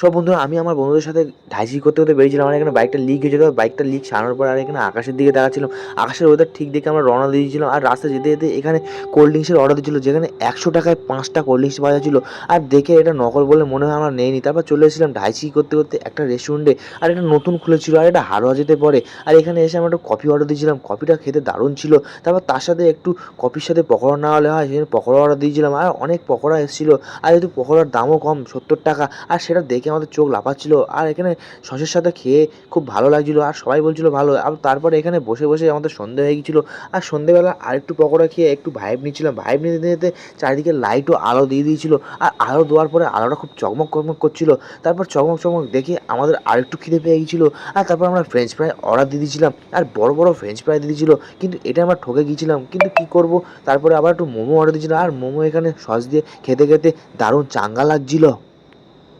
সব বন্ধুরা, আমি আমার বন্ধুদের সাথে ঢাইসি করতে করতে বেরিয়েছিলাম। আমার এখানে বাইকটা লিক হয়েছিল বাইকটা লিক সারানোর পর আর এখানে আকাশের দিকে দেখাচ্ছিলাম আকাশের ওয়েদার ঠিক দেখে আমরা রওনা দিয়েছিলাম। আর রাস্তা যেতে যেতে এখানে কোল্ড ড্রিঙ্কসের অর্ডার দিয়েছিল, যেখানে একশো টাকায় পাঁচটা কোল্ড ড্রিঙ্কস পাওয়া যাচ্ছিল। আর দেখে এটা নকল বলে মনে হয় আমরা নেইনি। তারপর চলে এসেছিলাম ঢাইসি করতে করতে একটা রেস্টুরেন্টে আর এটা নতুন খুলেছিল, আর এটা হারোয়া যেতে পরে। আর এখানে এসে আমরা একটা কফি অর্ডার দিয়েছিলাম। কফিটা খেতে দারুণ ছিল। তারপর তার সাথে একটু কফির সাথে পকোড়া না হলে হয় সেখানে পকোড়া অর্ডার দিয়েছিলাম। আর অনেক পকোড়া এসেছিল। আর যেহেতু পকোড়ার দামও কম, সত্তর টাকা, আর সেটা দেখে আমাদের চোখ লাফাচ্ছিল। আর এখানে সসের সাথে খেয়ে খুব ভালো লাগছিল, আর সবাই বলছিল ভালো। আর তারপরে এখানে বসে বসে আমাদের সন্ধে হয়ে গিয়েছিল। আর সন্ধেবেলা আরেকটু পকোড়া খেয়ে একটু ভাইব নিচ্ছিলাম। ভাইব নিতে নিতে চারিদিকে লাইটও আলো দিয়ে দিয়েছিল। আর আলো দেওয়ার পরে আলোটা খুব চকমক চকমক করছিল। তারপর চকমক চকমক দেখে আমাদের আরেকটু খিদে পেয়ে গিয়েছিল। আর তারপর আমরা ফ্রেঞ্চ ফ্রাই অর্ডার দিয়ে দিয়েছিলাম। আর বড় বড় ফ্রেঞ্চ ফ্রাই দিয়ে দিয়েছিলো। কিন্তু এটা আমরা ঠকে গিয়েছিলাম। কিন্তু কী করব? তারপরে আবার একটু মোমো অর্ডার দিয়েছিলাম আর মোমো এখানে সস দিয়ে খেতে খেতে দারুণ চাঙ্গা লাগছিল।